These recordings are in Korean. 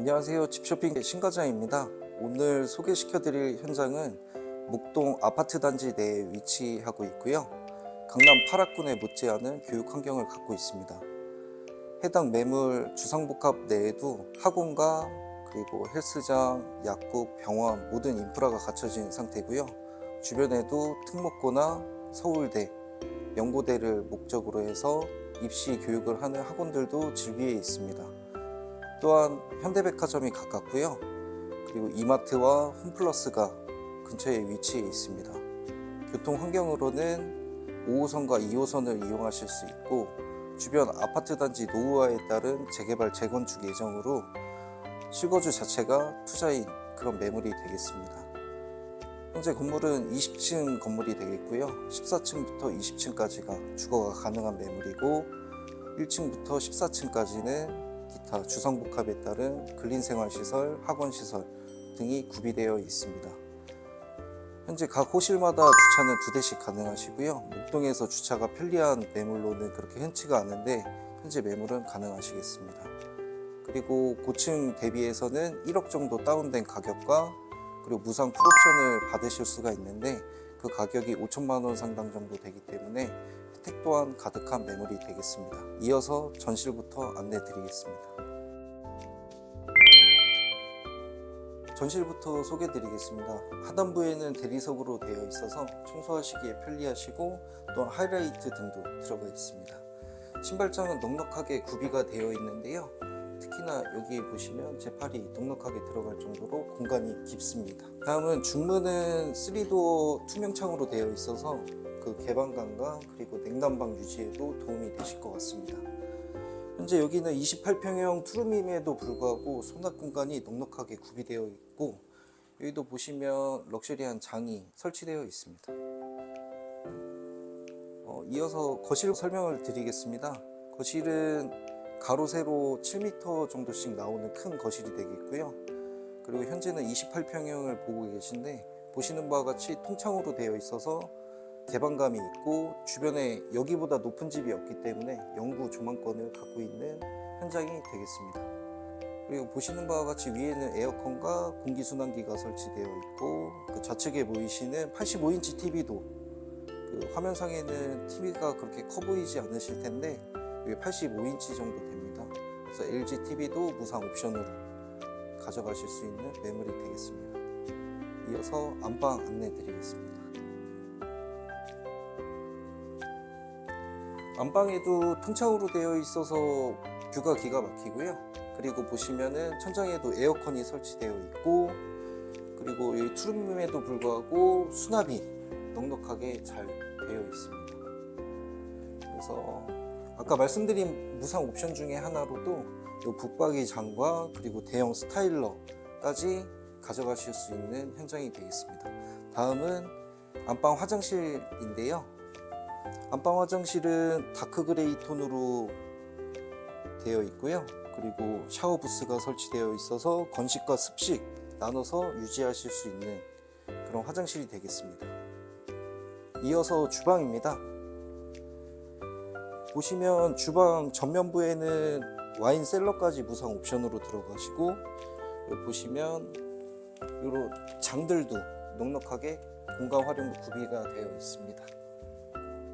안녕하세요. 집쇼핑 신과장입니다. 오늘 소개시켜 드릴 현장은 목동 아파트 단지 내에 위치하고 있고요. 강남 8학군에 못지않은 교육 환경을 갖고 있습니다. 해당 매물 주상복합 내에도 학원과 그리고 헬스장, 약국, 병원 모든 인프라가 갖춰진 상태고요. 주변에도 특목고나 서울대, 연고대를 목적으로 해서 입시 교육을 하는 학원들도 즐비해 있습니다. 또한 현대백화점이 가깝고요. 그리고 이마트와 홈플러스가 근처에 위치해 있습니다. 교통 환경으로는 5호선과 2호선을 이용하실 수 있고 주변 아파트 단지 노후화에 따른 재개발 재건축 예정으로 실거주 자체가 투자인 그런 매물이 되겠습니다. 현재 건물은 20층 건물이 되겠고요. 14층부터 20층까지가 주거가 가능한 매물이고 1층부터 14층까지는 기타 주상복합에 따른 근린생활시설, 학원시설 등이 구비되어 있습니다. 현재 각 호실마다 주차는 두 대씩 가능하시고요. 목동에서 주차가 편리한 매물로는 그렇게 흔치가 않은데 현재 매물은 가능하시겠습니다. 그리고 고층 대비해서는 1억 정도 다운된 가격과 그리고 무상 풀옵션을 받으실 수가 있는데 그 가격이 5천만 원 상당 정도 되기 때문에 혜택 또한 가득한 매물이 되겠습니다. 이어서 전실부터 안내 드리겠습니다. 전실부터 소개 드리겠습니다. 하단부에는 대리석으로 되어 있어서 청소하시기에 편리하시고 또한 하이라이트 등도 들어가 있습니다. 신발장은 넉넉하게 구비가 되어 있는데요. 특히나 여기 보시면 제 팔이 넉넉하게 들어갈 정도로 공간이 깊습니다. 다음은 중문은 3도어 투명창으로 되어 있어서 그 개방감과 그리고 냉난방 유지에도 도움이 되실 것 같습니다. 현재 여기는 28평형 투룸임에도 불구하고 수납 공간이 넉넉하게 구비되어 있고 여기도 보시면 럭셔리한 장이 설치되어 있습니다. 어, 이어서 거실 설명을 드리겠습니다. 거실은 가로 세로 7m 정도씩 나오는 큰 거실이 되겠고요. 그리고 현재는 28평형을 보고 계신데 보시는 바와 같이 통창으로 되어 있어서 개방감이 있고 주변에 여기보다 높은 집이 없기 때문에 영구 조망권을 갖고 있는 현장이 되겠습니다. 그리고 보시는 바와 같이 위에는 에어컨과 공기순환기가 설치되어 있고 그 좌측에 보이시는 85인치 TV도 그 화면상에는 TV가 그렇게 커 보이지 않으실 텐데 이게 85인치 정도 됩니다. 그래서 LG TV도 무상 옵션으로 가져가실 수 있는 매물이 되겠습니다. 이어서 안방 안내 드리겠습니다. 안방에도 통창으로 되어 있어서 뷰가 기가 막히고요. 그리고 보시면은 천장에도 에어컨이 설치되어 있고 그리고 이 투룸임에도 불구하고 수납이 넉넉하게 잘 되어 있습니다. 그래서 아까 말씀드린 무상 옵션 중에 하나로도 이 붙박이 장과 그리고 대형 스타일러까지 가져가실 수 있는 현장이 되겠습니다. 다음은 안방 화장실인데요. 안방 화장실은 다크 그레이 톤으로 되어 있고요. 그리고 샤워 부스가 설치되어 있어서 건식과 습식 나눠서 유지하실 수 있는 그런 화장실이 되겠습니다. 이어서 주방입니다. 보시면 주방 전면부에는 와인 셀러까지 무상 옵션으로 들어가시고 보시면 이런 장들도 넉넉하게 공간 활용 구비가 되어 있습니다.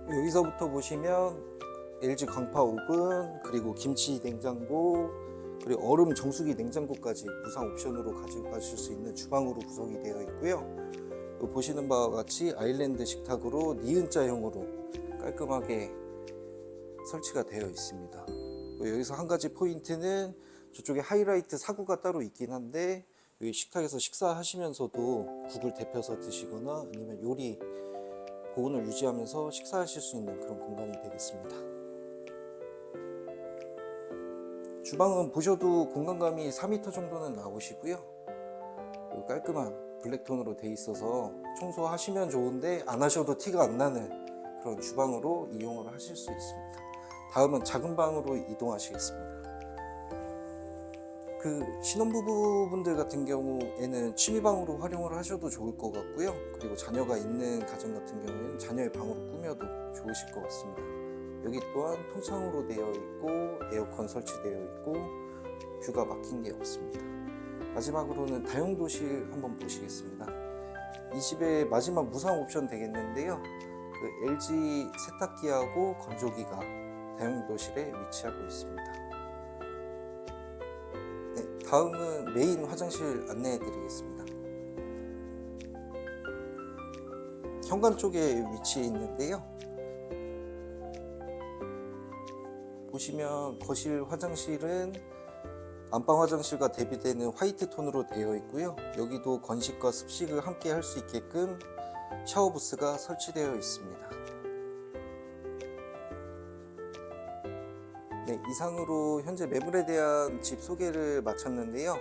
여기서부터 보시면 LG 강파 오븐 그리고 김치 냉장고 그리고 얼음 정수기 냉장고까지 무상 옵션으로 가져가실 수 있는 주방으로 구성이 되어 있고요. 보시는 바와 같이 아일랜드 식탁으로 니은자형으로 깔끔하게 설치가 되어 있습니다. 여기서 한 가지 포인트는 저쪽에 하이라이트 사구가 따로 있긴 한데 여기 식탁에서 식사하시면서도 국을 데펴서 드시거나 아니면 요리 보온을 유지하면서 식사하실 수 있는 그런 공간이 되겠습니다. 주방은 보셔도 공간감이 4m 정도는 나오시고요. 깔끔한 블랙톤으로 돼 있어서 청소하시면 좋은데 안 하셔도 티가 안 나는 그런 주방으로 이용을 하실 수 있습니다. 다음은 작은 방으로 이동하시겠습니다. 그 신혼부부분들 같은 경우에는 취미방으로 활용을 하셔도 좋을 것 같고요. 그리고 자녀가 있는 가정 같은 경우에는 자녀의 방으로 꾸며도 좋으실 것 같습니다. 여기 또한 통창으로 되어 있고 에어컨 설치되어 있고 뷰가 막힌 게 없습니다. 마지막으로는 다용도실 한번 보시겠습니다. 이 집의 마지막 무상 옵션 되겠는데요. 그 LG 세탁기하고 건조기가 다용도실에 위치하고 있습니다. 네, 다음은 메인 화장실 안내해 드리겠습니다. 현관 쪽에 위치해 있는데요. 보시면 거실 화장실은 안방 화장실과 대비되는 화이트 톤으로 되어 있고요. 여기도 건식과 습식을 함께 할 수 있게끔 샤워 부스가 설치되어 있습니다. 네, 이상으로 현재 매물에 대한 집 소개를 마쳤는데요.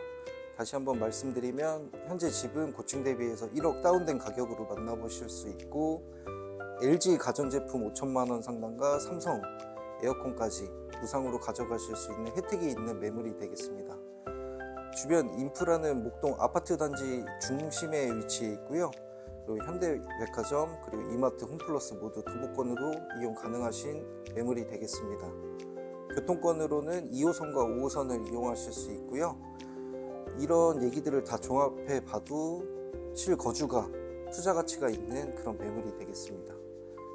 다시 한번 말씀드리면 현재 집은 고층 대비해서 1억 다운된 가격으로 만나보실 수 있고 LG 가전제품 5천만 원 상당과 삼성 에어컨까지 무상으로 가져가실 수 있는 혜택이 있는 매물이 되겠습니다. 주변 인프라는 목동 아파트 단지 중심에 위치해 있고요. 그리고 현대백화점 그리고 이마트 홈플러스 모두 도보권으로 이용 가능하신 매물이 되겠습니다. 교통권으로는 2호선과 5호선을 이용하실 수 있고요. 이런 얘기들을 다 종합해 봐도 실거주가 투자 가치가 있는 그런 매물이 되겠습니다.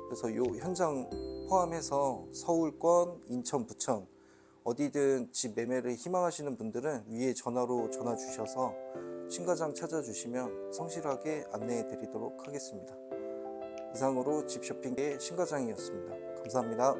그래서 이 현장 포함해서 서울권, 인천, 부천 어디든 집 매매를 희망하시는 분들은 위에 전화로 전화 주셔서 신과장 찾아주시면 성실하게 안내해 드리도록 하겠습니다. 이상으로 집 쇼핑의 신과장이었습니다. 감사합니다.